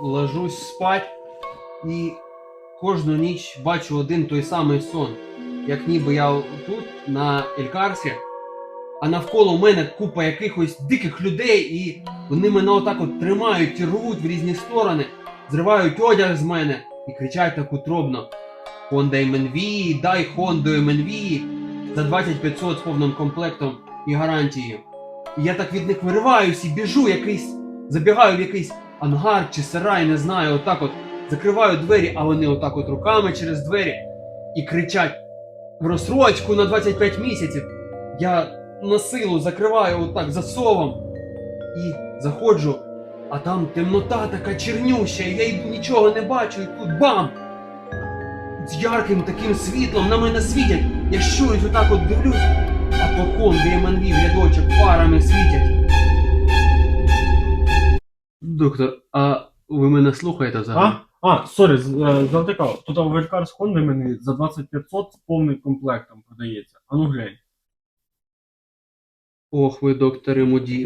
ложусь спать і кожну ніч бачу один той самий сон. Як ніби я тут, на Елькарсі, а навколо мене купа якихось диких людей, і вони мене отак от тримають рвуть в різні сторони, зривають одяг з мене і кричать так утробно. Honda MNV, дай Honda MNV за 2500 з повним комплектом і гарантією. І я так від них вириваюсь і біжу якийсь, забігаю в якийсь ангар чи сарай, не знаю, отак от закриваю двері, а вони отак от руками через двері і кричать в розсрочку на 25 місяців. Я на силу закриваю отак засовом і заходжу, а там темнота така чернюща, і я йду нічого не бачу, і тут бам! З ярким таким світлом на мене світять. Я щось отак от дивлюсь, а по в рядочок фарами світять. Доктор, а ви мене слухаєте взагалі? А? А, сорі, е, завтикав. Тут Велькар з Хонди мені за 2500 з повним комплектом продається. А ну глянь. Ох, ви, докторе Муді.